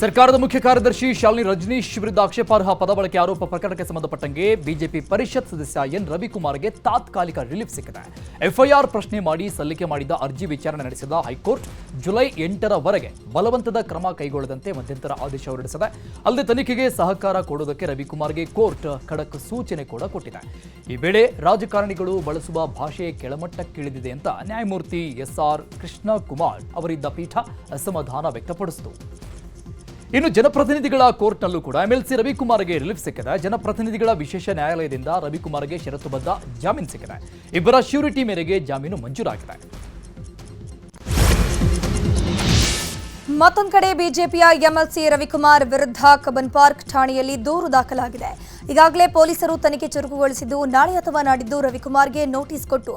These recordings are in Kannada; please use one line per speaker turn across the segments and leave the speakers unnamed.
ಸರ್ಕಾರದ ಮುಖ್ಯ ಕಾರ್ಯದರ್ಶಿ ಶಾಲಿನಿ ರಜನೀಶ್ ವಿರುದ್ಧ ಆಕ್ಷೇಪಾರ್ಹ ಪದ ಬಳಕೆ ಆರೋಪ ಪ್ರಕರಣಕ್ಕೆ ಸಂಬಂಧಪಟ್ಟಂಗೆ ಬಿಜೆಪಿ ಪರಿಷತ್ ಸದಸ್ಯ ಎನ್ ರವಿಕುಮಾರ್ಗೆ ತಾತ್ಕಾಲಿಕ ರಿಲೀಫ್ ಸಿಕ್ಕಿದೆ. ಎಫ್ಐಆರ್ ಪ್ರಶ್ನೆ ಮಾಡಿ ಸಲ್ಲಿಕೆ ಮಾಡಿದ ಅರ್ಜಿ ವಿಚಾರಣೆ ನಡೆಸಿದ ಹೈಕೋರ್ಟ್ ಜುಲೈ ಎಂಟರವರೆಗೆ ಬಲವಂತದ ಕ್ರಮ ಕೈಗೊಳ್ಳದಂತೆ ಮಧ್ಯಂತರ ಆದೇಶ ಹೊರಡಿಸಿದೆ. ಅಲ್ಲದೆ ತನಿಖೆಗೆ ಸಹಕಾರ ಕೊಡುವುದಕ್ಕೆ ರವಿಕುಮಾರ್ಗೆ ಕೋರ್ಟ್ ಖಡಕ್ ಸೂಚನೆ ಕೂಡ ಕೊಟ್ಟಿದೆ. ಈ ವೇಳೆ ರಾಜಕಾರಣಿಗಳು ಬಳಸುವ ಭಾಷೆ ಕೆಳಮಟ್ಟಕ್ಕಿಳಿದಿದೆ ಅಂತ ನ್ಯಾಯಮೂರ್ತಿ ಎಸ್ಆರ್ ಕೃಷ್ಣ ಕುಮಾರ್ ಅವರಿದ್ದ ಪೀಠ ಅಸಮಾಧಾನ ವ್ಯಕ್ತಪಡಿಸಿತು. ಇನ್ನು ಜನಪ್ರತಿನಿಧಿಗಳ ಕೋರ್ಟ್ನಲ್ಲೂ ಕೂಡ ಎಂಎಲ್ಸಿ ರವಿಕುಮಾರ್ಗೆ ರಿಲೀಫ್ ಸಿಕ್ಕಿದೆ ಜನಪ್ರತಿನಿಧಿಗಳ ವಿಶೇಷ ನ್ಯಾಯಾಲಯದಿಂದ ರವಿಕುಮಾರ್ಗೆ ಷರತ್ತುಬದ್ಧ ಜಾಮೀನು ಸಿಕ್ಕಿದೆ. ಇಬ್ಬರ ಶ್ಯೂರಿಟಿ ಮೇರೆಗೆ ಜಾಮೀನು ಮಂಜೂರಾಗಿದೆ.
ಮತ್ತೊಂದು ಕಡೆ ಬಿಜೆಪಿಯ ಎಂಎಲ್ಸಿ ರವಿಕುಮಾರ್ ವಿರುದ್ಧ ಕಬನ್ ಪಾರ್ಕ್ ಠಾಣೆಯಲ್ಲಿ ದೂರು ದಾಖಲಾಗಿದೆ. ಈಗಾಗಲೇ ಪೊಲೀಸರು ತನಿಖೆ ಚುರುಕುಗೊಳಿಸಿದ್ದು ನಾಳೆ ಅಥವಾ ನಾಡಿದ್ದು ರವಿಕುಮಾರ್ಗೆ ನೋಟಿಸ್ ಕೊಟ್ಟು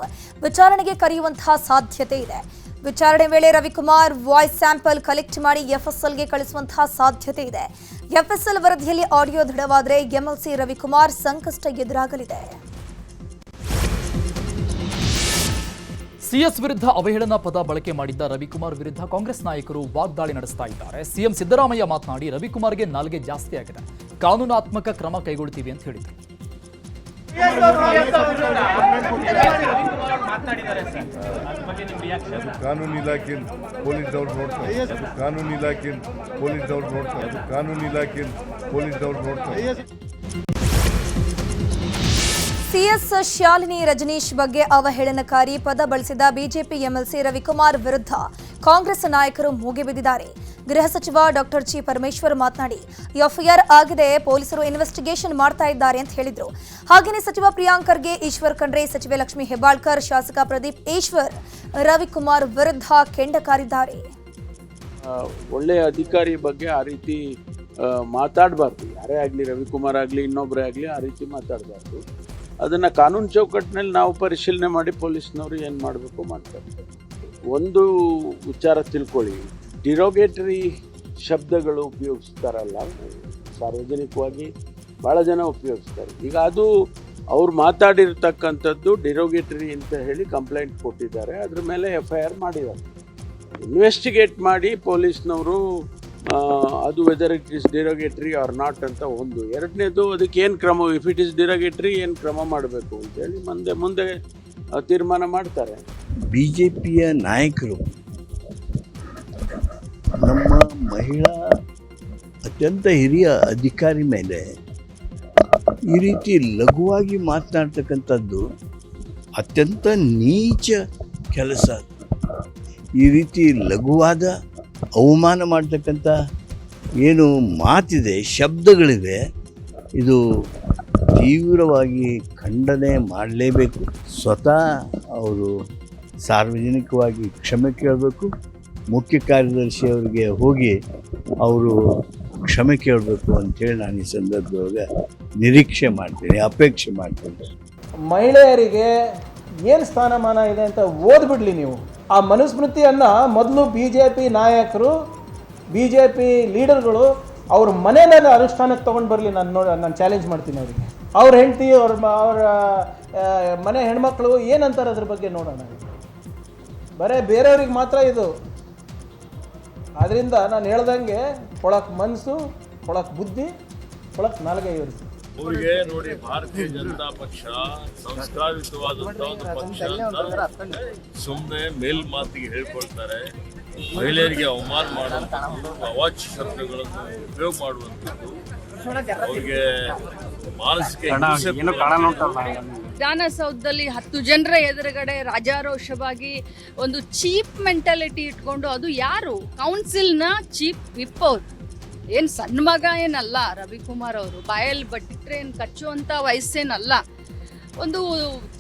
ವಿಚಾರಣೆಗೆ ಕರೆಯುವಂತಹ ಸಾಧ್ಯತೆ ಇದೆ. ವಿಚಾರಣೆ ವೇಳೆ ರವಿಕುಮಾರ್ ವಾಯ್ಸ್ ಸ್ಯಾಂಪಲ್ ಕಲೆಕ್ಟ್ ಮಾಡಿ ಎಫ್ಎಸ್ಎಲ್ಗೆ ಕಳಿಸುವಂತಹ ಸಾಧ್ಯತೆ ಇದೆ. ಎಫ್ಎಸ್ಎಲ್ ವರದಿಯಲ್ಲಿ ಆಡಿಯೋ ದೃಢವಾದರೆ ಎಂಎಲ್ಸಿ ರವಿಕುಮಾರ್ ಸಂಕಷ್ಟ ಎದುರಾಗಲಿದೆ.
ಸಿಎಸ್ ವಿರುದ್ಧ ಅವಹೇಳನ ಪದ ಬಳಕೆ ಮಾಡಿದ್ದ ರವಿಕುಮಾರ್ ವಿರುದ್ಧ ಕಾಂಗ್ರೆಸ್ ನಾಯಕರು ವಾಗ್ದಾಳಿ ನಡೆಸ್ತಾ ಇದ್ದಾರೆ. ಸಿಎಂ ಸಿದ್ದರಾಮಯ್ಯ ಮಾತನಾಡಿ, ರವಿಕುಮಾರ್ಗೆ ನಾಲ್ಗೆ ಜಾಸ್ತಿ ಆಗಿದೆ ಕಾನೂನಾತ್ಮಕ ಕ್ರಮ ಕೈಗೊಳ್ತೀವಿ ಅಂತ ಹೇಳಿದರು.
ಕಾನೂನು ಇಲಾಖೆ ಪೊಲೀಸ್ದವ್ರು ನೋಡ್ತಾರೆ. ಕಾನೂನು ಇಲಾಖೆ ಪೊಲೀಸ್ದವ್ರು ನೋಡ್ತಾರೆ. ಕಾನೂನು ಇಲಾಖೆ ಪೊಲೀಸ್ದವ್ರು ನೋಡ್ತಾರೆ.
ಸಿಎಸ್ ಶಾಲಿನಿ ರಜನೀಶ್ ಬಗ್ಗೆ ಅವಹೇಳನಕಾರಿ ಪದ ಬಳಸಿದ ಬಿಜೆಪಿ ಎಂಎಲ್ಸಿ ರವಿಕುಮಾರ್ ವಿರುದ್ಧ ಕಾಂಗ್ರೆಸ್ ನಾಯಕರು ಮೂಗಿಬಿದ್ದಿದ್ದಾರೆ ಗೃಹ ಸಚಿವ ಡಾಕ್ಟರ್ ಜಿ ಪರಮೇಶ್ವರ್ ಮಾತನಾಡಿ ಎಫ್ಐಆರ್ ಆಗಿದೆ ಪೊಲೀಸರು ಇನ್ವೆಸ್ಟಿಗೇಷನ್ ಮಾಡ್ತಾ ಇದ್ದಾರೆ ಅಂತ ಹೇಳಿದರು. ಹಾಗೆಯೇ ಸಚಿವ ಪ್ರಿಯಾಂಕರ್ಗೆ ಈಶ್ವರ್ ಖಂಡ್ರೆ ಸಚಿವೆ ಲಕ್ಷ್ಮಿ ಹೆಬ್ಬಾಳ್ಕರ್ ಶಾಸಕ ಪ್ರದೀಪ್ ಈಶ್ವರ್ ರವಿಕುಮಾರ್ ವಿರುದ್ಧ ಕೆಂಡ ಕಾರಿದ್ದಾರೆ
ಆ, ಒಳ್ಳೆಯ ಅಧಿಕಾರಿ ಬಗ್ಗೆ ಆ ರೀತಿ ಮಾತಾಡಬಾರ್ದು. ಯಾರೇ ಆಗಲಿ ರವಿಕುಮಾರ್ ಆಗಲಿ ಇನ್ನೊಬ್ಬರೇ ಆಗಲಿ ಆ ರೀತಿ ಮಾತಾಡಬಾರ್ದು. ಅದನ್ನು ಕಾನೂನು ಚೌಕಟ್ಟಿನಲ್ಲಿ ನಾವು ಪರಿಶೀಲನೆ ಮಾಡಿ ಪೊಲೀಸ್ನವರು ಏನು ಮಾಡಬೇಕು ಮಾಡ್ತಾರೆ. ಒಂದು ವಿಚಾರ ತಿಳ್ಕೊಳ್ಳಿ. ಡಿರೋಗೇಟರಿ ಶಬ್ದಗಳು ಉಪಯೋಗಿಸ್ತಾರಲ್ಲ, ಸಾರ್ವಜನಿಕವಾಗಿ ಭಾಳ ಜನ ಉಪಯೋಗಿಸ್ತಾರೆ. ಈಗ ಅದು ಅವ್ರು ಮಾತಾಡಿರ್ತಕ್ಕಂಥದ್ದು ಡಿರೋಗೇಟರಿ ಅಂತ ಹೇಳಿ ಕಂಪ್ಲೇಂಟ್ ಕೊಟ್ಟಿದ್ದಾರೆ. ಅದ್ರ ಮೇಲೆ ಎಫ್ ಐ ಆರ್ ಮಾಡಿದ್ದಾರೆ. ಇನ್ವೆಸ್ಟಿಗೇಟ್ ಮಾಡಿ ಪೊಲೀಸ್ನವರು ಅದು whether it is derogatory or not ಅಂತ ಒಂದು. ಎರಡನೇದು ಅದಕ್ಕೆ ಏನು ಕ್ರಮ ಇಫ್ ಇಟ್ ಇಸ್ ಡಿರೋಗೇಟ್ರಿ ಏನು ಕ್ರಮ ಮಾಡಬೇಕು ಅಂತೇಳಿ ಮುಂದೆ ಮುಂದೆ ತೀರ್ಮಾನ ಮಾಡ್ತಾರೆ.
ಬಿ ಜೆ ಪಿಯ ನಾಯಕರು ನಮ್ಮ ಮಹಿಳಾ, ಅತ್ಯಂತ ಹಿರಿಯ ಅಧಿಕಾರಿ ಮೇಲೆ ಈ ರೀತಿ ಲಘುವಾಗಿ ಮಾತನಾಡ್ತಕ್ಕಂಥದ್ದು ಅತ್ಯಂತ ನೀಚ ಕೆಲಸ. ಈ ರೀತಿ ಲಘುವಾದ ಅವಮಾನ ಮಾಡ್ತಕ್ಕಂಥ ಏನು ಮಾತಿದೆ, ಶಬ್ದಗಳಿವೆ, ಇದು ತೀವ್ರವಾಗಿ ಖಂಡನೆ ಮಾಡಲೇಬೇಕು. ಸ್ವತಃ ಅವರು ಸಾರ್ವಜನಿಕವಾಗಿ ಕ್ಷಮೆ ಕೇಳಬೇಕು, ಮುಖ್ಯ ಕಾರ್ಯದರ್ಶಿ ಅವರಿಗೆ ಹೋಗಿ ಅವರು ಕ್ಷಮೆ ಕೇಳಬೇಕು ಅಂತೇಳಿ ನಾನು ಈ ಸಂದರ್ಭದೊಳಗೆ ನಿರೀಕ್ಷೆ ಮಾಡ್ತೀನಿ, ಅಪೇಕ್ಷೆ ಮಾಡ್ತೀನಿ.
ಮಹಿಳೆಯರಿಗೆ ಏನು ಸ್ಥಾನಮಾನ ಇದೆ ಅಂತ ಓದ್ಬಿಡ್ಲಿ ನೀವು. ಆ ಮನುಸ್ಮೃತಿಯನ್ನು ಮೊದಲು ಬಿ ಜೆ ಪಿ ನಾಯಕರು ಬಿ ಜೆ ಪಿ ಲೀಡರ್ಗಳು ಅವ್ರ ಮನೆಯಲ್ಲಿ ಅನುಷ್ಠಾನಕ್ಕೆ ತೊಗೊಂಡು ಬರಲಿ, ನಾನು ನೋಡಿ, ನಾನು ಚಾಲೆಂಜ್ ಮಾಡ್ತೀನಿ ಅವರಿಗೆ. ಅವ್ರ ಹೆಂಡತಿ, ಅವ್ರ ಅವ್ರ ಮನೆ ಹೆಣ್ಮಕ್ಳು ಏನಂತಾರೆ ಅದ್ರ ಬಗ್ಗೆ ನೋಡೋಣ. ಬರೇ ಬೇರೆಯವ್ರಿಗೆ ಮಾತ್ರ ಇದು. ಅದರಿಂದ ನಾನು ಹೇಳ್ದಂಗೆ ಕೊಳಕ್ ಮನಸ್ಸು ಕೊಳಕ್ ಬುದ್ಧಿ ಕೊಳಕ್ ನಾಲ್ಗೆ ಇವರು
ಅವ್ರಿಗೆ ನೋಡಿ ಭಾರತೀಯ ಜನತಾ ಪಕ್ಷ ಸಂಸ್ಕಾರಿತವಾದಂತ ಒಂದು ಪಕ್ಷ ಸುಮ್ಮನೆ ಮೇಲ್ ಮಾತಿಗೆ ಹೇಳ್ಕೊಳ್ತಾರೆ. ಮಹಿಳೆಯರಿಗೆ ಅವಮಾನ ಮಾಡುವಂಥದ್ದು ಅವಾಚ್ಯ ಶಬ್ದಗಳನ್ನು ಉಪಯೋಗ ಮಾಡುವಂಥದ್ದು. ಅವ್ರಿಗೆ ಮಾನಸಿಕ ಹಿಂಸೆ
ವಿಧಾನಸೌಧದಲ್ಲಿ ಹತ್ತು ಜನರ ಎದುರುಗಡೆ ರಾಜಾರೋಷವಾಗಿ ಒಂದು ಚೀಪ್ ಮೆಂಟಾಲಿಟಿ ಇಟ್ಕೊಂಡು ಅದು ಯಾರು? ಕೌನ್ಸಿಲ್ನ ಚೀಪ್ ವಿಪ್ ಅವರು. ಏನು ಸಣ್ಣ ಮಗ ಏನಲ್ಲ, ರವಿಕುಮಾರ್ ಅವರು. ಬಾಯಲ್ಲಿ ಬಟ್ಟಿಟ್ರೆ ಏನು ಕಚ್ಚುವಂಥ ವಯಸ್ಸೇನಲ್ಲ. ಒಂದು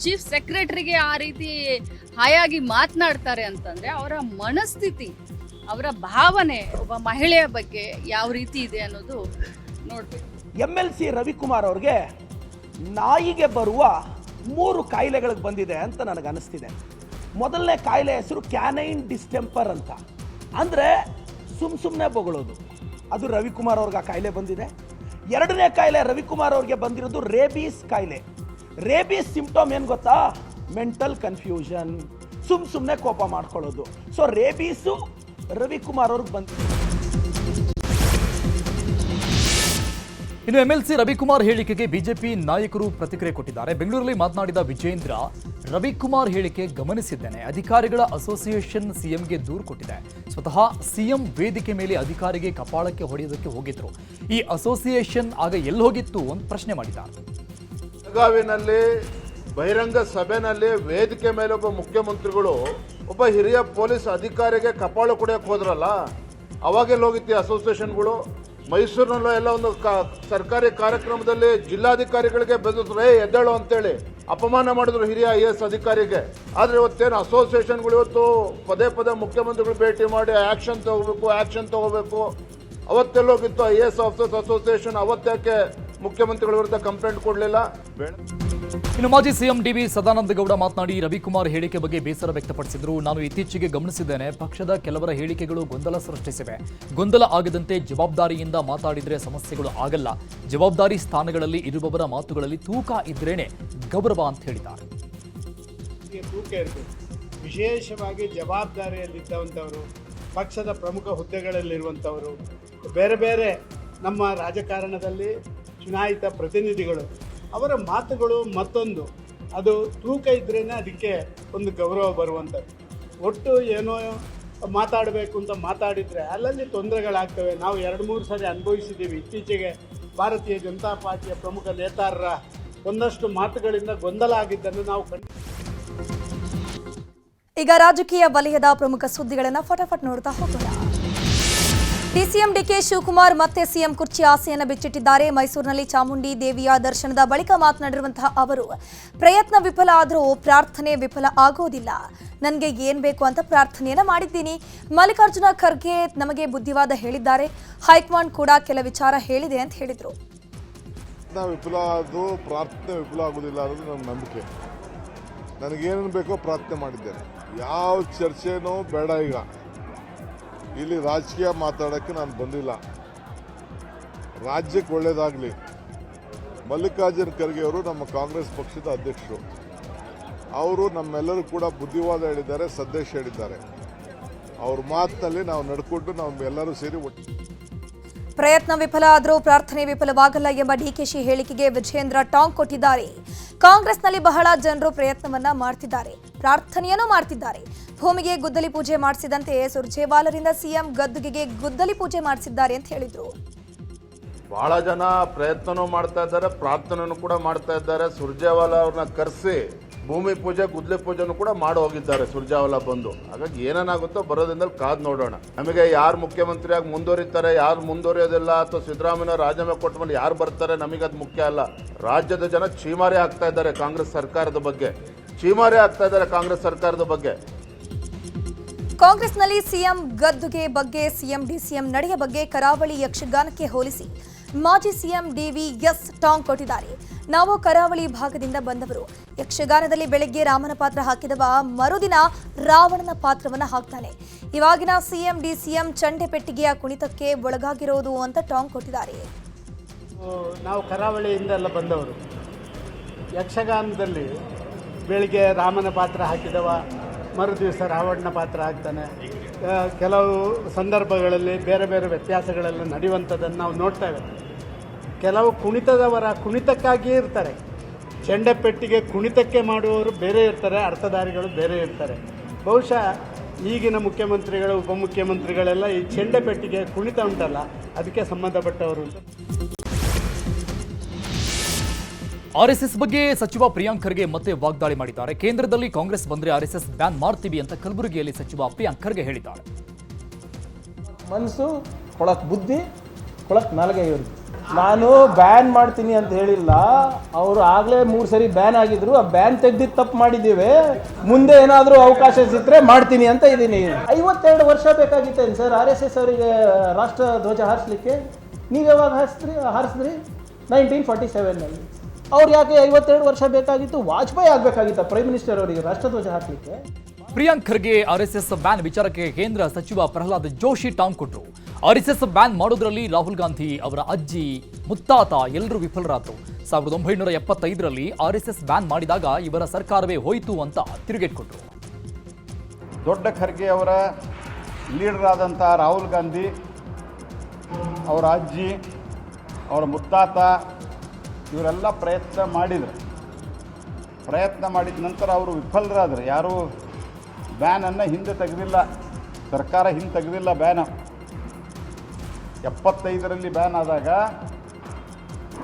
ಚೀಫ್ ಸೆಕ್ರೆಟರಿಗೆ ಆ ರೀತಿ ಹಾಯಾಗಿ ಮಾತನಾಡ್ತಾರೆ ಅಂತಂದರೆ ಅವರ ಮನಸ್ಥಿತಿ, ಅವರ ಭಾವನೆ ಒಬ್ಬ ಮಹಿಳೆಯ ಬಗ್ಗೆ ಯಾವ ರೀತಿ ಇದೆ ಅನ್ನೋದು ನೋಡಬೇಕು.
ಎಂ ಎಲ್ ಸಿ ರವಿಕುಮಾರ್ ಅವ್ರಿಗೆ ನಾಯಿಗೆ ಬರುವ ಮೂರು ಕಾಯಿಲೆಗಳಿಗೆ ಬಂದಿದೆ ಅಂತ ನನಗೆ ಅನಿಸ್ತಿದೆ ಮೊದಲನೇ ಕಾಯಿಲೆ ಹೆಸರು ಕ್ಯಾನೈನ್ ಡಿಸ್ಟೆಂಪರ್ ಅಂತ. ಅಂದರೆ ಸುಮ್ಮ ಸುಮ್ಮನೆ ಬೊಗಳೋದು. ಅದು ರವಿಕುಮಾರ್ ಅವ್ರಿಗೆ ಆ ಕಾಯಿಲೆ ಬಂದಿದೆ. ಎರಡನೇ ಕಾಯಿಲೆ ರವಿಕುಮಾರ್ ಅವ್ರಿಗೆ ಬಂದಿರೋದು ರೇಬೀಸ್ ಕಾಯಿಲೆ. ರೇಬೀಸ್ ಸಿಂಪ್ಟಮ್ ಏನು ಗೊತ್ತಾ? Mental confusion. ಸುಮ್ಮ ಸುಮ್ಮನೆ ಕೋಪ ಮಾಡ್ಕೊಳ್ಳೋದು. ಸೊ ರೇಬೀಸು ರವಿಕುಮಾರ್ ಅವ್ರಿಗೆ ಬಂದಿದೆ
ಇನ್ನು ಎಂಎಲ್ಸಿ ರವಿಕುಮಾರ್ ಹೇಳಿಕೆಗೆ ಬಿಜೆಪಿ ನಾಯಕರು ಪ್ರತಿಕ್ರಿಯೆ ಕೊಟ್ಟಿದ್ದಾರೆ. ಬೆಂಗಳೂರಲ್ಲಿ ಮಾತನಾಡಿದ ವಿಜೇಂದ್ರ, ರವಿಕುಮಾರ್ ಹೇಳಿಕೆ ಗಮನಿಸಿದ್ದೇನೆ. ಅಧಿಕಾರಿಗಳ ಅಸೋಸಿಯೇಷನ್ ಸಿಎಂಗೆ ದೂರು ಕೊಟ್ಟಿದೆ. ಸ್ವತಃ ಸಿಎಂ ವೇದಿಕೆ ಮೇಲೆ ಅಧಿಕಾರಿಗೆ ಕಪಾಳಕ್ಕೆ ಹೊಡೆಯೋದಕ್ಕೆ ಹೋಗಿದ್ರು. ಈ ಅಸೋಸಿಯೇಷನ್ ಆಗ ಎಲ್ಲಿ ಹೋಗಿತ್ತು ಅಂತ ಪ್ರಶ್ನೆ ಮಾಡಿದ್ದಾರೆ.
ಬೆಳಗಾವಿನಲ್ಲಿ, ಬಹಿರಂಗ ಸಭೆನಲ್ಲಿ ವೇದಿಕೆ ಮೇಲೆ ಒಬ್ಬ ಮುಖ್ಯಮಂತ್ರಿಗಳು ಒಬ್ಬ ಹಿರಿಯ ಪೊಲೀಸ್ ಅಧಿಕಾರಿಗೆ ಕಪಾಳು ಕುಡಿಯಕ್ಕೆ ಹೋದ್ರಲ್ಲ, ಅವಾಗೆಲ್ಲ ಹೋಗಿತ್ತು ಅಸೋಸಿಯೇಷನ್ಗಳು? ಮೈಸೂರಿನಲ್ಲೂ ಎಲ್ಲ ಒಂದು ಸರ್ಕಾರಿ ಕಾರ್ಯಕ್ರಮದಲ್ಲಿ ಜಿಲ್ಲಾಧಿಕಾರಿಗಳಿಗೆ ಬೆದರಿಸ್ರೆ ಎದ್ದೇಳು ಅಂತೇಳಿ ಅಪಮಾನ ಮಾಡಿದ್ರು ಹಿರಿಯ ಐ ಎಸ್ ಅಧಿಕಾರಿಗೆ. ಆದರೆ ಇವತ್ತೇನು ಅಸೋಸಿಯೇಷನ್ಗಳು ಇವತ್ತು ಪದೇ ಪದೇ ಮುಖ್ಯಮಂತ್ರಿಗಳು ಭೇಟಿ ಮಾಡಿ ಆಕ್ಷನ್ ತಗೋಬೇಕು ಆಕ್ಷನ್ ತಗೋಬೇಕು. ಅವತ್ತೆಲ್ಲೋಗಿತ್ತು I A S officers association ಅವತ್ತೇಕೆ ಮುಖ್ಯಮಂತ್ರಿಗಳ ವಿರುದ್ಧ ಕಂಪ್ಲೇಂಟ್ ಕೊಡಲಿಲ್ಲ?
ಇನ್ನು ಮಾಜಿ ಸಿಎಂ ಡಿವಿ ಸದಾನಂದ ಗೌಡ ಮಾತನಾಡಿ ರವಿಕುಮಾರ್ ಹೇಳಿಕೆ ಬಗ್ಗೆ ಬೇಸರ ವ್ಯಕ್ತಪಡಿಸಿದ್ರು. ನಾನು ಇತ್ತೀಚೆಗೆ ಗಮನಿಸಿದ್ದೇನೆ, ಪಕ್ಷದ ಕೆಲವರ ಹೇಳಿಕೆಗಳು ಗೊಂದಲ ಸೃಷ್ಟಿಸಿವೆ. ಗೊಂದಲ ಆಗದಂತೆ ಜವಾಬ್ದಾರಿಯಿಂದ ಮಾತಾಡಿದರೆ ಸಮಸ್ಯೆಗಳು ಆಗಲ್ಲ. ಜವಾಬ್ದಾರಿ ಸ್ಥಾನಗಳಲ್ಲಿ ಇರುವವರ ಮಾತುಗಳಲ್ಲಿ ತೂಕ ಇದ್ರೇನೆ ಗೌರವ ಅಂತ ಹೇಳಿದ್ದಾರೆ.
ವಿಶೇಷವಾಗಿ ಜವಾಬ್ದಾರಿಯಲ್ಲಿದ್ದವಂಥವರು, ಪಕ್ಷದ ಪ್ರಮುಖ ಹುದ್ದೆಗಳಲ್ಲಿರುವಂಥವರು, ಬೇರೆ ಬೇರೆ ನಮ್ಮ ರಾಜಕಾರಣದಲ್ಲಿ ಚುನಾಯಿತ ಪ್ರತಿನಿಧಿಗಳು ಅವರ ಮಾತುಗಳು ಮತ್ತೊಂದು. ಅದು ತೂಕ ಇದ್ರೇ ಅದಕ್ಕೆ ಒಂದು ಗೌರವ ಬರುವಂಥದ್ದು. ಒಟ್ಟು ಏನೋ ಮಾತಾಡಬೇಕು ಅಂತ ಮಾತಾಡಿದರೆ ಅಲ್ಲಲ್ಲಿ ತೊಂದರೆಗಳಾಗ್ತವೆ. ನಾವು ಎರಡು ಮೂರು ಸಾರಿ ಅನುಭವಿಸಿದ್ದೀವಿ. ಇತ್ತೀಚೆಗೆ ಭಾರತೀಯ ಜನತಾ ಪಾರ್ಟಿಯ ಪ್ರಮುಖ ನೇತಾರರ ಒಂದಷ್ಟು ಮಾತುಗಳಿಂದ ಗೊಂದಲ ಆಗಿದ್ದನ್ನು ನಾವು ಕಂಡು
ಈಗ ರಾಜಕೀಯ ವಲಯದ ಪ್ರಮುಖ ಸುದ್ದಿಗಳನ್ನು ಫಟಾಫಟ್ ನೋಡ್ತಾ ಹೋಗೋಣ. ಡಿಸಿಎಂ ಡಿಕೆ ಶಿವಕುಮಾರ್ ಮತ್ತೆ ಸಿಎಂ ಕುರ್ಚಿ ಆಸೆಯನ್ನು ಬಿಚ್ಚಿಟ್ಟಿದ್ದಾರೆ. ಮೈಸೂರಿನಲ್ಲಿ ಚಾಮುಂಡಿ ದೇವಿಯ ದರ್ಶನದ ಬಳಿಕ ಮಾತನಾಡಿರುವಂತಹ ಅವರು, ಪ್ರಯತ್ನ ವಿಫಲ ಆದರೂ ಪ್ರಾರ್ಥನೆ ವಿಫಲ ಆಗೋದಿಲ್ಲ. ನನಗೆ ಏನ್ ಬೇಕು ಅಂತ ಪ್ರಾರ್ಥನೆಯನ್ನು ಮಾಡಿದ್ದೀನಿ. ಮಲ್ಲಿಕಾರ್ಜುನ ಖರ್ಗೆ ನಮಗೆ ಬುದ್ಧಿವಾದ ಹೇಳಿದ್ದಾರೆ. ಹೈಕಮಾಂಡ್ ಕೂಡ ಕೆಲ ವಿಚಾರ ಹೇಳಿದೆ ಅಂತ ಹೇಳಿದರು.
ವಿಫಲ ಆದರೂ ಪ್ರಾರ್ಥನೆ ವಿಫಲ ಆಗೋದಿಲ್ಲ ಅನ್ನೋದು ನನ್ನ ನಂಬಿಕೆ. ಬೇಕೋ ಪ್ರಾರ್ಥನೆ ಮಾಡಿದ್ದೇನೆ. ಯಾವ ಚರ್ಚೆನೂ ಬೇಡ ಈಗ. ಇಲ್ಲಿ ರಾಜಕೀಯ ಮಾತಾಡೋಕ್ಕೆ ನಾನು ಬಂದಿಲ್ಲ. ರಾಜ್ಯಕ್ಕೆ ಒಳ್ಳೇದಾಗಲಿ. ಮಲ್ಲಿಕಾರ್ಜುನ ಖರ್ಗೆ ಅವರು ನಮ್ಮ ಕಾಂಗ್ರೆಸ್ ಪಕ್ಷದ ಅಧ್ಯಕ್ಷರು. ಅವರು ನಮ್ಮೆಲ್ಲರೂ ಕೂಡ ಬುದ್ಧಿವಾದ ಹೇಳಿದ್ದಾರೆ, ಸಂದೇಶ ಹೇಳಿದ್ದಾರೆ. ಅವ್ರ ಮಾತಿನಲ್ಲಿ ನಾವು ನಡ್ಕೊಂಡು ನಾವು ಎಲ್ಲರೂ ಸೇರಿ ಒಟ್ಟು
ಪ್ರಯತ್ನ ವಿಫಲ ಆದರೂ ಪ್ರಾರ್ಥನೆ ವಿಫಲವಾಗಲ್ಲ ಎಂಬ ಡಿಕೆಶಿ ಹೇಳಿಕೆಗೆ ವಿಜೇಂದ್ರ ಟಾಂಗ್ ಕೊಟ್ಟಿದ್ದಾರೆ. ಕಾಂಗ್ರೆಸ್ನಲ್ಲಿ ಬಹಳ ಜನರು ಪ್ರಯತ್ನವನ್ನ ಮಾಡ್ತಿದ್ದಾರೆ. ಪ್ರಾರ್ಥನೆಯನ್ನು ಮಾಡ್ತಿದ್ದಾರೆ. ಭೂಮಿಗೆ ಗುದ್ದಲಿ ಪೂಜೆ ಮಾಡಿಸಿದಂತೆ ಸುರ್ಜೇವಾಲರಿಂದ ಸಿಎಂ ಗದ್ದುಗೆಗೆ ಗುದ್ದಲಿ ಪೂಜೆ ಮಾಡಿಸಿದ್ದಾರೆ ಅಂತ ಹೇಳಿದ್ರು.
ಬಹಳ ಜನ ಪ್ರಯತ್ನನೂ ಮಾಡ್ತಾ ಇದ್ದಾರೆ, ಪ್ರಾರ್ಥನೆನೂ ಕೂಡ ಮಾಡ್ತಾ ಇದ್ದಾರೆ. ಸುರ್ಜೇವಾಲ ಅವ್ರನ್ನ ಕರೆಸಿ ಭೂಮಿ ಪೂಜೆ ಗುದ್ಲಿ ಪೂಜೆನೂ ಕೂಡ ಮಾಡಿ ಹೋಗಿದ್ದಾರೆ ಸುರ್ಜೇವಾಲ ಬಂದು. ಹಾಗಾಗಿ ಏನೇನಾಗುತ್ತೋ ಬರೋದ್ರಿಂದ ಕಾದ್ ನೋಡೋಣ. ನಮಗೆ ಯಾರು ಮುಖ್ಯಮಂತ್ರಿಯಾಗಿ ಮುಂದುವರಿತಾರೆ, ಯಾರು ಮುಂದುವರಿಯೋದಿಲ್ಲ ಅಥವಾ ಸಿದ್ದರಾಮಯ್ಯ ರಾಜೀನಾಮೆ ಕೊಟ್ಟ ಮೇಲೆ ಯಾರು ಬರ್ತಾರೆ ನಮಗೆ ಅದು ಮುಖ್ಯ ಅಲ್ಲ. ರಾಜ್ಯದ ಜನ ಚೀಮಾರಿ ಆಗ್ತಾ ಇದ್ದಾರೆ ಕಾಂಗ್ರೆಸ್ ಸರ್ಕಾರದ ಬಗ್ಗೆ. ಚೀಮಾರಿ ಆಗ್ತಾ ಇದ್ದಾರೆ ಕಾಂಗ್ರೆಸ್ ಸರ್ಕಾರದ ಬಗ್ಗೆ.
ಕಾಂಗ್ರೆಸ್ನಲ್ಲಿ ಸಿಎಂ ಗದ್ದುಗೆ ಬಗ್ಗೆ, ಸಿಎಂ ಡಿಸಿಎಂ ನಡೆಯ ಬಗ್ಗೆ ಕರಾವಳಿ ಯಕ್ಷಗಾನಕ್ಕೆ ಹೋಲಿಸಿ. ಮಾಜಿ ಸಿಎಂ ಡಿವಿ ಎಸ್. ಟಾಂಗ್ ಕೊಟ್ಟಿದ್ದಾರೆ. ನಾವು ಕರಾವಳಿ ಭಾಗದಿಂದ ಬಂದವರು. ಯಕ್ಷಗಾನದಲ್ಲಿ ಬೆಳಗ್ಗೆ ರಾಮನ ಪಾತ್ರ ಹಾಕಿದವ ಮರುದಿನ ರಾವಣನ ಪಾತ್ರವನ್ನು ಹಾಕ್ತಾನೆ. ಇವಾಗಿನ ಸಿಎಂ ಡಿಸಿಎಂ ಚಂಡೆ ಪೆಟ್ಟಿಗೆಯ ಕುಣಿತಕ್ಕೆ ಒಳಗಾಗಿರೋದು ಅಂತ ಟಾಂಗ್ ಕೊಟ್ಟಿದ್ದಾರೆ.
ನಾವು ಕರಾವಳಿಯಿಂದೆಲ್ಲ ಬಂದವರು. ಯಕ್ಷಗಾನದಲ್ಲಿ ಬೆಳಿಗ್ಗೆ ರಾಮನ ಪಾತ್ರ ಹಾಕಿದವ ಮರು ದಿವಸ ರಾವಣನ ಪಾತ್ರ ಆಗ್ತಾನೆ. ಕೆಲವು ಸಂದರ್ಭಗಳಲ್ಲಿ ಬೇರೆ ಬೇರೆ ವ್ಯತ್ಯಾಸಗಳೆಲ್ಲ ನಡೆಯುವಂಥದ್ದನ್ನು ನಾವು ನೋಡ್ತೇವೆ ಕೆಲವು ಕುಣಿತದವರ ಕುಣಿತಕ್ಕಾಗಿಯೇ ಇರ್ತಾರೆ. ಚೆಂಡೆಪೆಟ್ಟಿಗೆ ಕುಣಿತಕ್ಕೆ ಮಾಡುವವರು ಬೇರೆ ಇರ್ತಾರೆ, ಅರ್ಥಧಾರಿಗಳು ಬೇರೆ ಇರ್ತಾರೆ. ಬಹುಶಃ ಈಗಿನ ಮುಖ್ಯಮಂತ್ರಿಗಳು, ಉಪಮುಖ್ಯಮಂತ್ರಿಗಳೆಲ್ಲ ಈ ಚೆಂಡೆಪೆಟ್ಟಿಗೆ ಕುಣಿತ ಉಂಟಲ್ಲ, ಅದಕ್ಕೆ ಸಂಬಂಧಪಟ್ಟವರು
ಆರ್ಎಸ್ಎಸ್ ಬಗ್ಗೆ ಸಚಿವ ಪ್ರಿಯಾಂಕ್ ಖರ್ಗೆ ಮತ್ತೆ ವಾಗ್ದಾಳಿ ಮಾಡಿದ್ದಾರೆ. ಕೇಂದ್ರದಲ್ಲಿ ಕಾಂಗ್ರೆಸ್ ಬಂದ್ರೆ ಆರ್ಎಸ್ಎಸ್ ಬ್ಯಾನ್ ಮಾಡ್ತೀವಿ ಅಂತ ಕಲಬುರಗಿಯಲ್ಲಿ ಸಚಿವ ಪ್ರಿಯಾಂಕ್ ಖರ್ಗೆ ಹೇಳಿದ್ದಾರೆ.
ಮನಸ್ಸು ಕೊಳಕ್ ಬುದ್ಧಿ, ಕೊಳಕ್ ನಾಲ್ಗೆ ಇವರು ನಾನು ಬ್ಯಾನ್ ಮಾಡ್ತೀನಿ ಅಂತ ಹೇಳಿಲ್ಲ. ಅವರು ಆಗಲೇ ಮೂರು ಸರಿ ಬ್ಯಾನ್ ಆಗಿದ್ರು. ಆ ಬ್ಯಾನ್ ತೆಗ್ದಿದ್ದು ತಪ್ಪು ಮಾಡಿದ್ದೀವಿ. ಮುಂದೆ ಏನಾದರೂ ಅವಕಾಶ ಸಿಕ್ಕರೆ ಮಾಡ್ತೀನಿ ಅಂತ ಇದ್ದೀನಿ. ಐವತ್ತೆರಡು ವರ್ಷ ಬೇಕಾಗಿತ್ತೇನು ಸರ್? ಆರ್ ಎಸ್ ಎಸ್ ಅವರಿಗೆ ರಾಷ್ಟ್ರ ಧ್ವಜ ಹಾರಿಸ್ಲಿಕ್ಕೆ? ನೀವು ಯಾವಾಗ ಹಾರಿಸಿದ್ರಿ ಹಾರಿಸಿದ್ರಿ? ನೈನ್ಟೀನ್ ಫಾರ್ಟಿ ಸೆವೆನ್ನಲ್ಲಿ ಅವ್ರು ಯಾಕೆ ಐವತ್ತೆರಡು ವರ್ಷ ಬೇಕಾಗಿತ್ತು? ವಾಜಪೇಯಿ ಆಗಬೇಕಾಗಿತ್ತು? ಪ್ರೈಮ್ ಮಿನಿಸ್ಟರ್ ಅವರಿಗೆ ರಾಷ್ಟ್ರಧ್ವಜ ಹಾಕಲಿಕ್ಕೆ?
ಪ್ರಿಯಾಂಕ್ ಖರ್ಗೆ ಆರ್ಎಸ್ಎಸ್ ಬ್ಯಾನ್ ವಿಚಾರಕ್ಕೆ ಕೇಂದ್ರ ಸಚಿವ ಪ್ರಹ್ಲಾದ್ ಜೋಶಿ ಟಾಂಗ್ ಕೊಟ್ಟರು ಎಸ್ ಬ್ಯಾನ್ ಮಾಡೋದ್ರಲ್ಲಿ ರಾಹುಲ್ ಗಾಂಧಿ ಅವರ ಅಜ್ಜಿ ಮುತ್ತಾತ ಎಲ್ಲರೂ ವಿಫಲರಾದರು. ಸಾವಿರದ ಒಂಬೈನೂರ ಎಪ್ಪತ್ತೈದರಲ್ಲಿ ಆರ್ಎಸ್ಎಸ್ ಬ್ಯಾನ್ ಮಾಡಿದಾಗ ಇವರ ಸರ್ಕಾರವೇ ಹೋಯಿತು ಅಂತ ತಿರುಗೇಟ್ಕೊಟ್ರು
ದೊಡ್ಡ ಖರ್ಗೆ ಅವರ ಲೀಡರ್ ಆದಂಥ ರಾಹುಲ್ ಗಾಂಧಿ ಅವರ ಅಜ್ಜಿ ಅವರ ಮುತ್ತಾತ ಇವರೆಲ್ಲ ಪ್ರಯತ್ನ ಮಾಡಿದರು. ಪ್ರಯತ್ನ ಮಾಡಿದ ನಂತರ ಅವರು ವಿಫಲರಾದರು. ಯಾರೂ ಬ್ಯಾನನ್ನು ಹಿಂದೆ ತೆಗೆದಿಲ್ಲ. ಸರ್ಕಾರ ಹಿಂದೆ ತೆಗೆದಿಲ್ಲ ಬ್ಯಾನ. ಎಪ್ಪತ್ತೈದರಲ್ಲಿ ಬ್ಯಾನ್ ಆದಾಗ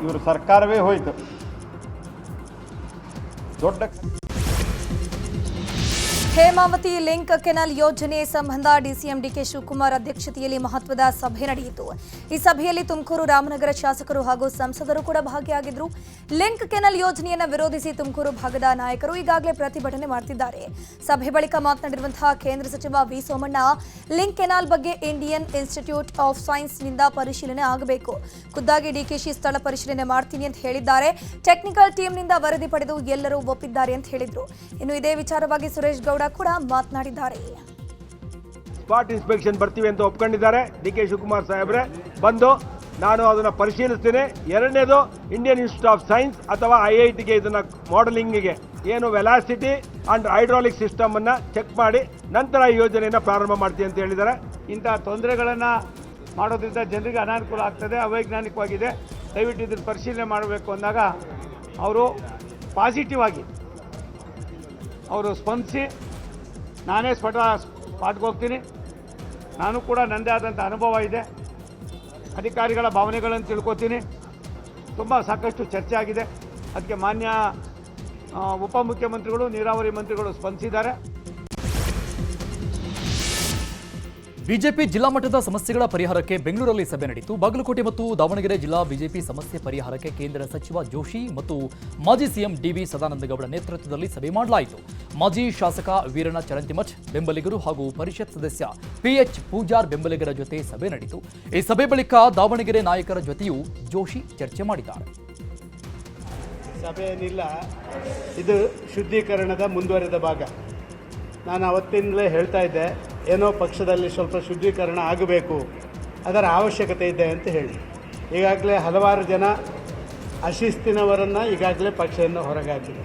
ಇವರು ಸರ್ಕಾರವೇ ಹೋಯಿತು. ದೊಡ್ಡ
ಹೇಮಾವತಿ ಲಿಂಕ್ ಕೆನಾಲ್ ಯೋಜನೆ ಸಂಬಂಧ ಡಿಸಿಎಂ ಡಿಕೆ ಶಿವಕುಮಾರ್ ಅಧ್ಯಕ್ಷತೆಯಲ್ಲಿ ಮಹತ್ವದ ಸಭೆ ನಡೆಯಿತು. ಈ ಸಭೆಯಲ್ಲಿ ತುಮಕೂರು ರಾಮನಗರ ಶಾಸಕರು ಹಾಗೂ ಸಂಸದರು ಕೂಡ ಭಾಗಿಯಾಗಿದ್ದರು ಲಿಂಕ್ ಕೆನಲ್ ಯೋಜನೆಯನ್ನು ವಿರೋಧಿಸಿ ತುಮಕೂರು ಭಾಗದ ನಾಯಕರು ಈಗಾಗಲೇ ಪ್ರತಿಭಟನೆ ಮಾಡುತ್ತಿದ್ದಾರೆ ಸಭೆ ಬಳಿಕ ಮಾತನಾಡಿರುವಂತಹ ಕೇಂದ್ರ ಸಚಿವ ವಿ ಸೋಮಣ್ಣ, ಲಿಂಕ್ ಕೆನಾಲ್ ಬಗ್ಗೆ ಇಂಡಿಯನ್ ಇನ್ಸ್ಟಿಟ್ಯೂಟ್ ಆಫ್ ಸೈನ್ಸ್ನಿಂದ ಪರಿಶೀಲನೆ ಆಗಬೇಕು. ಖುದ್ದಾಗಿ ಡಿಕೆಶಿ ಸ್ಥಳ ಪರಿಶೀಲನೆ ಮಾಡ್ತೀನಿ ಅಂತ ಹೇಳಿದ್ದಾರೆ. ಟೆಕ್ನಿಕಲ್ ಟೀಮ್ನಿಂದ ವರದಿ ಪಡೆದು ಎಲ್ಲರೂ ಒಪ್ಪಿದ್ದಾರೆ ಅಂತ ಹೇಳಿದ್ರು. ಇನ್ನು ಇದೇ ವಿಚಾರವಾಗಿ ಸುರೇಶ್ ಗೌಡ ಕೂಡ ಮಾತನಾಡಿದ್ದಾರೆ.
ಸ್ಪಾಟ್ ಇನ್ಸ್ಪೆಕ್ಷನ್ ಬರ್ತೀವಿ ಅಂತ ಒಪ್ಕೊಂಡಿದ್ದಾರೆ. ಡಿ ಕೆ ಶಿವಕುಮಾರ್ ಸಾಹೇಬ್ರೆ ಬಂದು ನಾನು ಅದನ್ನು ಪರಿಶೀಲಿಸ್ತೇನೆ. ಎರಡನೇದು ಇಂಡಿಯನ್ ಇನ್ಸ್ಟಿಟ್ಯೂಟ್ ಆಫ್ ಸೈನ್ಸ್ ಅಥವಾ ಐ ಐ ಟಿಗೆ ಇದನ್ನು ಮಾಡಲಿಂಗಿಗೆ ಏನು ವೆಲಾಸಿಟಿ ಅಂಡ್ ಹೈಡ್ರಾಲಿಕ್ ಸಿಸ್ಟಮನ್ನು ಚೆಕ್ ಮಾಡಿ ನಂತರ ಈ ಯೋಜನೆಯನ್ನು ಪ್ರಾರಂಭ ಮಾಡ್ತೀವಿ ಅಂತ ಹೇಳಿದ್ದಾರೆ. ಇಂಥ ತೊಂದರೆಗಳನ್ನು ಮಾಡೋದ್ರಿಂದ ಜನರಿಗೆ ಅನಾನುಕೂಲ ಆಗ್ತದೆ ಅವೈಜ್ಞಾನಿಕವಾಗಿದೆ. ದಯವಿಟ್ಟು ಇದನ್ನು ಪರಿಶೀಲನೆ ಮಾಡಬೇಕು ಅಂದಾಗ ಅವರು ಪಾಸಿಟಿವ್ ಆಗಿ ಅವರು ಸ್ಪಂದಿಸಿ ನಾನೇ ಸ್ಫಟ ಸ್ಪಾಟ್ಗೆ ಹೋಗ್ತೀನಿ. ನಾನು ಕೂಡ ನನ್ನದೇ ಆದಂಥ ಅನುಭವ ಇದೆ. ಅಧಿಕಾರಿಗಳ ಭಾವನೆಗಳನ್ನು ತಿಳ್ಕೊತೀನಿ. ತುಂಬ ಸಾಕಷ್ಟು ಚರ್ಚೆ ಆಗಿದೆ. ಅದಕ್ಕೆ ಮಾನ್ಯ ಉಪಮುಖ್ಯಮಂತ್ರಿಗಳು ನೀರಾವರಿ ಮಂತ್ರಿಗಳು ಸ್ಪಂದಿಸಿದ್ದಾರೆ.
ಬಿಜೆಪಿ ಜಿಲ್ಲಾ ಮಟ್ಟದ ಸಮಸ್ಯೆಗಳ ಪರಿಹಾರಕ್ಕೆ ಬೆಂಗಳೂರಲ್ಲಿ ಸಭೆ ನಡೆಯಿತು. ಬಾಗಲಕೋಟೆ ಮತ್ತು ದಾವಣಗೆರೆ ಜಿಲ್ಲಾ ಬಿಜೆಪಿ ಸಮಸ್ಯೆ ಪರಿಹಾರಕ್ಕೆ ಕೇಂದ್ರ ಸಚಿವ ಜೋಶಿ ಮತ್ತು ಮಾಜಿ ಸಿಎಂ ಡಿವಿ ಸದಾನಂದಗೌಡ ನೇತೃತ್ವದಲ್ಲಿ ಸಭೆ ಮಾಡಲಾಯಿತು. ಮಾಜಿ ಶಾಸಕ ವೀರಣ್ಣ ಚರಂತಿಮಠ್, ಬೆಂಬಲಿಗರು ಹಾಗೂ ಪರಿಷತ್ ಸದಸ್ಯ ಪಿಎಚ್ ಪೂಜಾರ್ ಬೆಂಬಲಿಗರ ಜೊತೆ ಸಭೆ ನಡೆಯಿತು. ಈ ಸಭೆ ಬಳಿಕ ದಾವಣಗೆರೆ ನಾಯಕರ ಜೊತೆಯೂ ಜೋಶಿ ಚರ್ಚೆ ಮಾಡಿದ್ದಾರೆ.
ಸಭೆ ಏನಿಲ್ಲ ಇದು ಶುದ್ಧೀಕರಣದ ಮುಂದುವರೆದ ಭಾಗ. ನಾನು ಅವತ್ತಿಂದಲೇ ಹೇಳ್ತಾ ಇದ್ದೆ, ಏನೋ ಪಕ್ಷದಲ್ಲಿ ಸ್ವಲ್ಪ ಶುದ್ಧೀಕರಣ ಆಗಬೇಕು, ಅದರ ಅವಶ್ಯಕತೆ ಇದೆ ಅಂತ ಹೇಳಿ. ಈಗಾಗಲೇ ಹಲವಾರು ಜನ ಅಶಿಸ್ತಿನವರನ್ನು ಈಗಾಗಲೇ ಪಕ್ಷದಿಂದ ಹೊರಗೆ ಹಾಕಿದೆ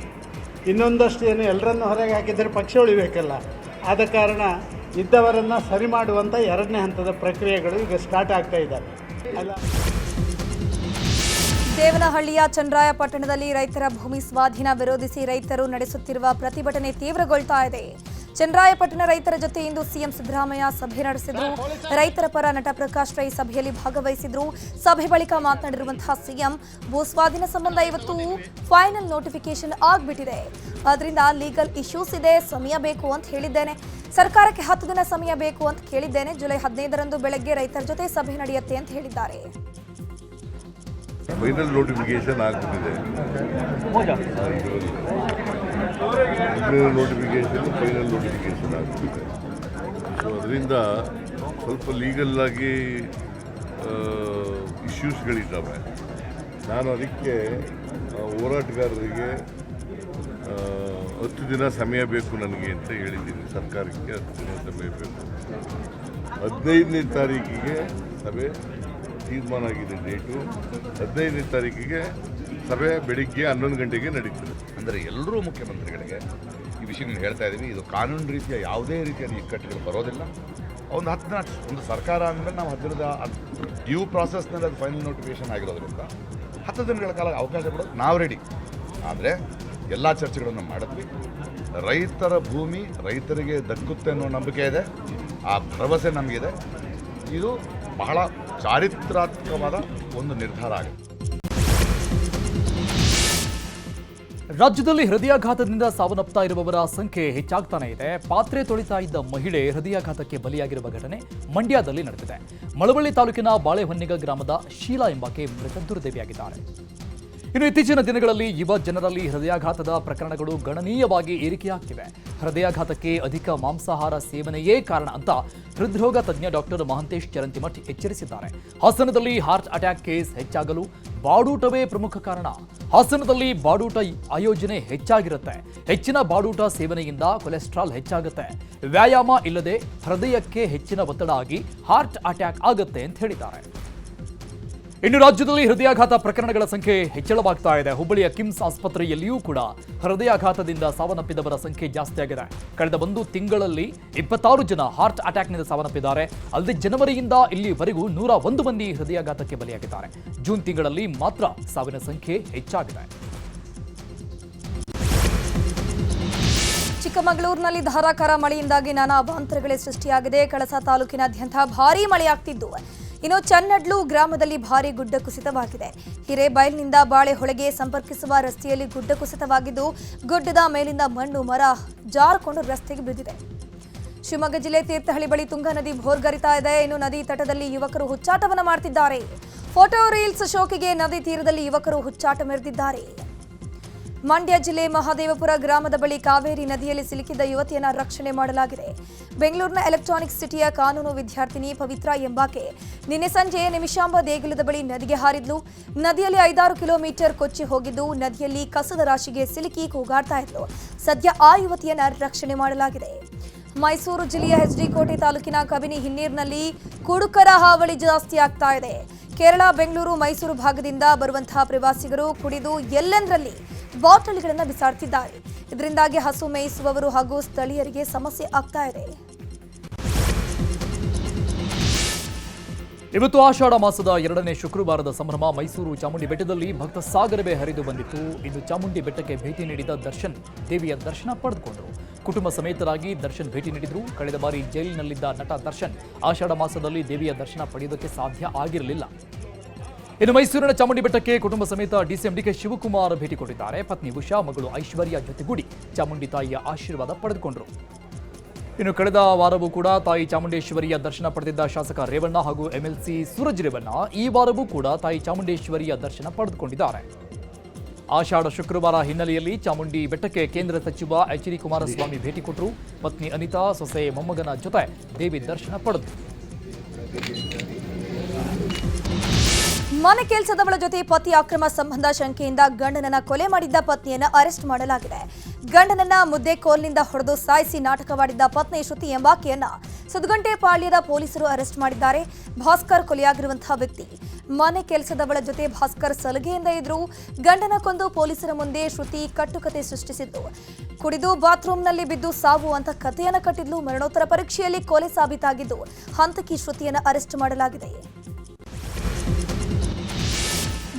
ಇನ್ನೊಂದಷ್ಟು ಜನ ಎಲ್ಲರನ್ನು ಹೊರಗೆ ಹಾಕಿದರೆ ಪಕ್ಷ ಉಳಿಬೇಕಲ್ಲ. ಆದ ಕಾರಣ ಇದ್ದವರನ್ನು ಸರಿ ಮಾಡುವಂಥ ಎರಡನೇ ಹಂತದ ಪ್ರಕ್ರಿಯೆಗಳು ಈಗ ಸ್ಟಾರ್ಟ್ ಆಗ್ತಾ ಇದ್ದಾವೆ. ಅಲ್ಲ.
ದೇವನಹಳ್ಳಿಯ ಚಂದ್ರಾಯಪಟ್ಟಣದಲ್ಲಿ ರೈತರ ಭೂಮಿ ಸ್ವಾಧೀನ ವಿರೋಧಿಸಿ ರೈತರು ನಡೆಸುತ್ತಿರುವ ಪ್ರತಿಭಟನೆ ತೀವ್ರಗೊಳ್ತಾ ಇದೆ. ಚನ್ನರಾಯಪಟ್ಟಣ ರೈತರ ಜೊತೆ ಇಂದು ಸಿಎಂ ಸಿದ್ದರಾಮಯ್ಯ ಸಭೆ ನಡೆಸಿದ್ರು. ರೈತರ ಪರ ನಟ ಪ್ರಕಾಶ್ ರೈ ಸಭೆಯಲ್ಲಿ ಭಾಗವಹಿಸಿದ್ರು. ಸಭೆ ಬಳಿಕ ಮಾತನಾಡಿರುವಂತಹ ಸಿಎಂ ಭೂ ಸ್ವಾಧೀನ ಸಂಬಂಧ ಇವತ್ತು ಫೈನಲ್ ನೋಟಿಫಿಕೇಶನ್ ಆಗ್ಬಿಟ್ಟಿದೆ. ಅದರಿಂದ ಲೀಗಲ್ ಇಶ್ಯೂಸ್ ಇದೆ, ಸಮಯ ಬೇಕು ಅಂತ ಹೇಳಿದ್ದೇನೆ. ಸರ್ಕಾರಕ್ಕೆ ಹತ್ತು ದಿನ ಸಮಯ ಬೇಕು ಅಂತ ಕೇಳಿದ್ದೇನೆ. ಜುಲೈ ಹದಿನೈದರಂದು ಬೆಳಗ್ಗೆ ರೈತರ ಜೊತೆ ಸಭೆ ನಡೆಯುತ್ತೆ ಅಂತ ಹೇಳಿದ್ದಾರೆ.
ಫೈನಲ್ ನೋಟಿಫಿಕೇಶನ್ ಆಗ್ಬಿಟ್ಟಿದೆ. ನೋಟಿಫಿಕೇಶನ್ ಫೈನಲ್ ನೋಟಿಫಿಕೇಷನ್ ಆಗಿದೆ ಸೊ ಅದರಿಂದ ಸ್ವಲ್ಪ ಲೀಗಲ್ಲಾಗಿ ಇಶ್ಯೂಸ್ಗಳಿದ್ದಾವೆ ನಾನು ಅದಕ್ಕೆ ಹೋರಾಟಗಾರರಿಗೆ ಹತ್ತು ದಿನ ಸಮಯ ಬೇಕು ನನಗೆ ಅಂತ ಹೇಳಿದ್ದೀನಿ. ಸರ್ಕಾರಕ್ಕೆ ಹತ್ತು ದಿನ ಸಮಯ ಬೇಕು. ಹದಿನೈದನೇ ತಾರೀಕಿಗೆ ಸಭೆ ತೀರ್ಮಾನ ಆಗಿದೆ ಡೇಟು. ಹದಿನೈದನೇ ತಾರೀಕಿಗೆ ಸಭೆ ಬೆಳಿಗ್ಗೆ ಹನ್ನೊಂದು ಗಂಟೆಗೆ ನಡೀತದೆ.
ಅಂದರೆ ಎಲ್ಲರೂ ಮುಖ್ಯಮಂತ್ರಿಗಳಿಗೆ ಈ ವಿಷಯ ಹೇಳ್ತಾ ಇದ್ದೀವಿ ಇದು ಕಾನೂನು ರೀತಿಯ ಯಾವುದೇ ರೀತಿಯ ಇಕ್ಕಟ್ಟುಗಳು ಬರೋದಿಲ್ಲ. ಒಂದು ಹತ್ತು ದಿನ ಒಂದು ಸರ್ಕಾರ ಅಂದಮೇಲೆ ನಾವು ಹತ್ತು ದಿನದ ಡ್ಯೂ ಪ್ರಾಸೆಸ್ನಲ್ಲಿ ಅದು ಫೈನಲ್ ನೋಟಿಫಿಕೇಶನ್ ಆಗಿರೋದ್ರಿಂದ ಹತ್ತು ದಿನಗಳ ಕಾಲ ಅವಕಾಶ ಕೊಡೋದು ನಾವು ರೆಡಿ ಆದರೆ ಎಲ್ಲ ಚರ್ಚೆಗಳನ್ನು ಮಾಡಿದ್ವಿ. ರೈತರ ಭೂಮಿ ರೈತರಿಗೆ ದಕ್ಕುತ್ತೆ ಅನ್ನೋ ನಂಬಿಕೆ ಇದೆ. ಆ ಭರವಸೆ ನಮಗಿದೆ. ಇದು ಬಹಳ ಚಾರಿತ್ರಾತ್ಮಕವಾದ ಒಂದು ನಿರ್ಧಾರ ಆಗಿದೆ.
ರಾಜ್ಯದಲ್ಲಿ ಹೃದಯಾಘಾತದಿಂದ ಸಾವನ್ನಪ್ತಾ ಇರುವವರ ಸಂಖ್ಯೆ ಹೆಚ್ಚಾಗ್ತಾನೆ ಇದೆ. ಪಾತ್ರೆ ತೊಳಿತಾ ಇದ್ದ ಮಹಿಳೆ ಹೃದಯಾಘಾತಕ್ಕೆ ಬಲಿಯಾಗಿರುವ ಘಟನೆ ಮಂಡ್ಯದಲ್ಲಿ ನಡೆದಿದೆ. ಮಳವಳ್ಳಿ ತಾಲೂಕಿನ ಬಾಳೆಹೊನ್ನಿಗ ಗ್ರಾಮದ ಶೀಲಾ ಎಂಬಾಕೆ ಮೃತ ದುರ್ದೈವಿಯಾಗಿದ್ದಾರೆ ಇನ್ನು ಇತ್ತೀಚಿನ ದಿನಗಳಲ್ಲಿ ಯುವ ಜನರಲ್ಲಿ ಹೃದಯಾಘಾತದ ಪ್ರಕರಣಗಳು ಗಣನೀಯವಾಗಿ ಏರಿಕೆಯಾಗ್ತಿವೆ. ಹೃದಯಾಘಾತಕ್ಕೆ ಅಧಿಕ ಮಾಂಸಾಹಾರ ಸೇವನೆಯೇ ಕಾರಣ ಅಂತ ಹೃದ್ರೋಗ ತಜ್ಞ ಡಾಕ್ಟರ್ ಮಹಂತೇಶ್ ಚರಂತಿಮಠ್ ಎಚ್ಚರಿಸಿದ್ದಾರೆ. ಹಾಸನದಲ್ಲಿ ಹಾರ್ಟ್ ಅಟ್ಯಾಕ್ ಕೇಸ್ ಹೆಚ್ಚಾಗಲು ಬಾಡೂಟವೇ ಪ್ರಮುಖ ಕಾರಣ. ಹಾಸನದಲ್ಲಿ ಬಾಡೂಟ ಆಯೋಜನೆ ಹೆಚ್ಚಾಗಿರುತ್ತೆ. ಹೆಚ್ಚಿನ ಬಾಡೂಟ ಸೇವನೆಯಿಂದ ಕೊಲೆಸ್ಟ್ರಾಲ್ ಹೆಚ್ಚಾಗುತ್ತೆ. ವ್ಯಾಯಾಮ ಇಲ್ಲದೆ ಹೃದಯಕ್ಕೆ ಹೆಚ್ಚಿನ ಒತ್ತಡ ಆಗಿ ಹಾರ್ಟ್ ಅಟ್ಯಾಕ್ ಆಗುತ್ತೆ ಅಂತ ಹೇಳಿದ್ದಾರೆ. ಇನ್ನು ರಾಜ್ಯದಲ್ಲಿ ಹೃದಯಾಘಾತ ಪ್ರಕರಣಗಳ ಸಂಖ್ಯೆ ಹೆಚ್ಚಳವಾಗ್ತಾ ಇದೆ. ಹುಬ್ಬಳ್ಳಿಯ ಕಿಮ್ಸ್ ಆಸ್ಪತ್ರೆಯಲ್ಲಿಯೂ ಕೂಡ ಹೃದಯಾಘಾತದಿಂದ ಸಾವನ್ನಪ್ಪಿದವರ ಸಂಖ್ಯೆ ಜಾಸ್ತಿಯಾಗಿದೆ ಕಳೆದ ಒಂದು ತಿಂಗಳಲ್ಲಿ ಇಪ್ಪತ್ತಾರು ಜನ ಹಾರ್ಟ್ ಅಟ್ಯಾಕ್ನಿಂದ ಸಾವನ್ನಪ್ಪಿದ್ದಾರೆ. ಅಲ್ಲದೆ ಜನವರಿಯಿಂದ ಇಲ್ಲಿವರೆಗೂ ನೂರ ಒಂದು ಮಂದಿ ಹೃದಯಾಘಾತಕ್ಕೆ ಬಲಿಯಾಗಿದ್ದಾರೆ. ಜೂನ್ ತಿಂಗಳಲ್ಲಿ ಮಾತ್ರ ಸಾವಿನ ಸಂಖ್ಯೆ ಹೆಚ್ಚಾಗಿದೆ.
ಚಿಕ್ಕಮಗಳೂರಿನಲ್ಲಿ ಧಾರಾಕಾರ ಮಳೆಯಿಂದಾಗಿ ನಾನಾ ಅವಾಂತರಗಳೇ ಸೃಷ್ಟಿಯಾಗಿದೆ. ಕಳಸ ತಾಲೂಕಿನಾದ್ಯಂತ ಭಾರೀ ಮಳೆಯಾಗ್ತಿದ್ದು. ಇನ್ನು ಚನ್ನಡ್ಲು ಗ್ರಾಮದಲ್ಲಿ ಭಾರಿ ಗುಡ್ಡ ಕುಸಿತವಾಗಿದೆ. ಹಿರೇಬೈಲ್ನಿಂದ ಬಾಳೆಹೊಳೆಗೆ ಸಂಪರ್ಕಿಸುವ ರಸ್ತೆಯಲ್ಲಿ ಗುಡ್ಡ ಕುಸಿತವಾಗಿದ್ದು, ಗುಡ್ಡದ ಮೇಲಿಂದ ಮಣ್ಣು, ಮರ ಜಾರ್ಕೊಂಡು ರಸ್ತೆಗೆ ಬಿದ್ದಿದೆ. ಶಿವಮೊಗ್ಗ ಜಿಲ್ಲೆ ತೀರ್ಥಹಳ್ಳಿ ಬಳಿ ತುಂಗಾ ನದಿ ಭೋರ್ಗರಿತಾ ಇದೆ. ಇನ್ನು ನದಿ ತಟದಲ್ಲಿ ಯುವಕರು ಹುಚ್ಚಾಟವನ್ನು ಮಾಡ್ತಿದ್ದಾರೆ. ಫೋಟೋ ರೀಲ್ಸ್ ಶೋಕಿಗೆ ನದಿ ತೀರದಲ್ಲಿ ಯುವಕರು ಹುಚ್ಚಾಟ ಮೆರೆದಿದ್ದಾರೆ. ಮಂಡ್ಯ ಜಿಲ್ಲೆ ಮಹಾದೇವಪುರ ಗ್ರಾಮದ ಬಳಿ ಕಾವೇರಿ ನದಿಯಲ್ಲಿ ಸಿಲುಕಿದ್ದ ಯುವತಿಯನ್ನು ರಕ್ಷಣೆ ಮಾಡಲಾಗಿದೆ. ಬೆಂಗಳೂರಿನ ಎಲೆಕ್ಟ್ರಾನಿಕ್ ಸಿಟಿಯ ಕಾನೂನು ವಿದ್ಯಾರ್ಥಿನಿ ಪವಿತ್ರ ಎಂಬಾಕೆ ನಿನ್ನೆ ಸಂಜೆ ನಿಮಿಷಾಂಬ ದೇಗುಲದ ಬಳಿ ನದಿಗೆ ಹಾರಿದ್ಲು. ನದಿಯಲ್ಲಿ ಐದಾರು ಕಿಲೋಮೀಟರ್ ಕೊಚ್ಚಿ ಹೋಗಿದ್ದು ನದಿಯಲ್ಲಿ ಕಸದ ರಾಶಿಗೆ ಸಿಲುಕಿ ಕೂಗಾಡ್ತಾ ಇದ್ಲು. ಸದ್ಯ ಆ ಯುವತಿಯನ್ನ ರಕ್ಷಣೆ ಮಾಡಲಾಗಿದೆ. ಮೈಸೂರು ಜಿಲ್ಲೆಯ ಹೆಚ್ಡಿ ಕೋಟೆ ತಾಲೂಕಿನ ಕಬಿನಿ ಹಿನ್ನೀರಿನಲ್ಲಿ ಕುಡುಕರ ಹಾವಳಿ ಜಾಸ್ತಿ ಆಗ್ತಾ ಇದೆ. ಕೇರಳ, ಬೆಂಗಳೂರು, ಮೈಸೂರು ಭಾಗದಿಂದ ಬರುವಂತಹ ಪ್ರವಾಸಿಗರು ಕುಡಿದು ಎಲ್ಲೆಂದರಲ್ಲಿ ಬಾಟಲ್ಗಳನ್ನು ಬಿಸಾಡ್ತಿದ್ದಾರೆ. ಇದರಿಂದಾಗಿ ಹಸು ಮೇಯಿಸುವವರು ಹಾಗೂ ಸ್ಥಳೀಯರಿಗೆ ಸಮಸ್ಯೆ ಆಗ್ತಾ ಇದೆ.
ಇವತ್ತು ಆಷಾಢ ಮಾಸದ ಎರಡನೇ ಶುಕ್ರವಾರದ ಸಂಭ್ರಮ ಮೈಸೂರು ಚಾಮುಂಡಿ ಬೆಟ್ಟದಲ್ಲಿ ಭಕ್ತ ಸಾಗರವೇ ಹರಿದು ಬಂದಿತ್ತು. ಇಂದು ಚಾಮುಂಡಿ ಬೆಟ್ಟಕ್ಕೆ ಭೇಟಿ ನೀಡಿದ ದರ್ಶನ್, ದೇವಿಯ ದರ್ಶನ ಪಡೆದುಕೊಂಡರು. ಕುಟುಂಬ ಸಮೇತರಾಗಿ ದರ್ಶನ್ ಭೇಟಿ ನೀಡಿದರು. ಕಳೆದ ಬಾರಿ ಜೈಲಿನಲ್ಲಿದ್ದ ನಟ ದರ್ಶನ್, ಆಷಾಢ ಮಾಸದಲ್ಲಿ ದೇವಿಯ ದರ್ಶನ ಪಡೆಯುವುದಕ್ಕೆ ಸಾಧ್ಯ ಆಗಿರಲಿಲ್ಲ. ಇನ್ನು ಮೈಸೂರಿನ ಚಾಮುಂಡಿ ಬೆಟ್ಟಕ್ಕೆ ಕುಟುಂಬ ಸಮೇತ ಡಿಸಿಎಂ ಡಿಕೆ ಶಿವಕುಮಾರ್ ಭೇಟಿ ಕೊಟ್ಟಿದ್ದಾರೆ. ಪತ್ನಿ ಉಷಾ, ಮಗಳು ಐಶ್ವರ್ಯ ಜೊತೆಗೂಡಿ ಚಾಮುಂಡಿ ತಾಯಿಯ ಆಶೀರ್ವಾದ ಪಡೆದುಕೊಂಡರು. ಇನ್ನು ಕಳೆದ ವಾರವೂ ಕೂಡ ತಾಯಿ ಚಾಮುಂಡೇಶ್ವರಿಯ ದರ್ಶನ ಪಡೆದಿದ್ದ ಶಾಸಕ ರೇವಣ್ಣ ಹಾಗೂ ಎಂಎಲ್ಸಿ ಸೂರಜ್ ರೇವಣ್ಣ ಈ ವಾರವೂ ಕೂಡ ತಾಯಿ ಚಾಮುಂಡೇಶ್ವರಿಯ ದರ್ಶನ ಪಡೆದುಕೊಂಡಿದ್ದಾರೆ. ಆಷಾಢ ಶುಕ್ರವಾರ ಹಿನ್ನೆಲೆಯಲ್ಲಿ ಚಾಮುಂಡಿ ಬೆಟ್ಟಕ್ಕೆ ಕೇಂದ್ರ ಸಚಿವ ಎಚ್ ಡಿ ಕುಮಾರಸ್ವಾಮಿ ಭೇಟಿ ಕೊಟ್ಟರು ಪತ್ನಿ ಅನಿತಾ, ಸೊಸೆ ಮೊಮ್ಮಗನ ಜೊತೆ ದೇವಿ ದರ್ಶನ ಪಡೆದರು.
ಮನೆ ಕೆಲಸದವಳ ಜೊತೆ ಪತಿ ಅಕ್ರಮ ಸಂಬಂಧ ಶಂಕೆಯಿಂದ ಗಂಡನನ್ನ ಕೊಲೆ ಮಾಡಿದ್ದ ಪತ್ನಿಯನ್ನ ಅರೆಸ್ಟ್ ಮಾಡಲಾಗಿದೆ. ಗಂಡನನ್ನ ಮುದ್ದೆ ಕೋಲ್ನಿಂದ ಹೊಡೆದು ಸಾಯಿಸಿ ನಾಟಕವಾಡಿದ್ದ ಪತ್ನಿ ಶ್ರುತಿ ಎಂಬಾಕೆಯನ್ನ ಸುದ್ಗಂಟೆ ಪಾಳ್ಯದ ಪೊಲೀಸರು ಅರೆಸ್ಟ್ ಮಾಡಿದ್ದಾರೆ. ಭಾಸ್ಕರ್ ಕೊಲೆಯಾಗಿರುವಂತಹ ವ್ಯಕ್ತಿ. ಮನೆ ಕೆಲಸದವಳ ಜೊತೆ ಭಾಸ್ಕರ್ ಸಲಗೆಯಿಂದ ಇದ್ರು ಗಂಡನ ಕೊಂದು ಪೊಲೀಸರ ಮುಂದೆ ಶ್ರುತಿ ಕಟ್ಟುಕತೆ ಸೃಷ್ಟಿಸಿದ್ದು. ಕುಡಿದು ಬಾತ್ರೂಮ್ನಲ್ಲಿ ಬಿದ್ದು ಸಾವು ಅಂತ ಕಥೆಯನ್ನು ಕಟ್ಟಿದ್ಲು. ಮರಣೋತ್ತರ ಪರೀಕ್ಷೆಯಲ್ಲಿ ಕೊಲೆ ಸಾಬೀತಾಗಿದ್ದು ಹಂತಕಿ ಶ್ರುತಿಯನ್ನು ಅರೆಸ್ಟ್ ಮಾಡಲಾಗಿದೆ.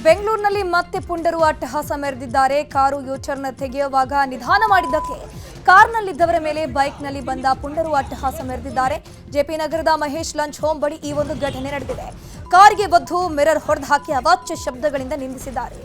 ಬೆಂಗಳೂರಿನಲ್ಲಿ ಮತ್ತೆ ಪುಂಡರು ಅಟ್ಟಹಾಸ ಮೆರೆದಿದ್ದಾರೆ. ಕಾರು ಯೋಚರ್ನ ತೆಗೆಯುವಾಗ ನಿಧಾನ ಮಾಡಿದ್ದಕ್ಕೆ ಕಾರ್ನಲ್ಲಿದ್ದವರ ಮೇಲೆ ಬೈಕ್ನಲ್ಲಿ ಬಂದ ಪುಂಡರು ಅಟ್ಟಹಾಸ ಮೆರೆದಿದ್ದಾರೆ. ಜೆಪಿ ನಗರದ ಮಹೇಶ್ ಲಂಚ್ ಹೋಮ್ ಬಳಿ ಈ ಒಂದು ಘಟನೆ ನಡೆದಿದೆ. ಕಾರಿಗೆ ಬದ್ದು ಮಿರರ್ ಹೊಡೆದು ಹಾಕಿ ಅವಾಚ್ಯ ಶಬ್ದಗಳಿಂದ ನಿಂದಿಸಿದ್ದಾರೆ.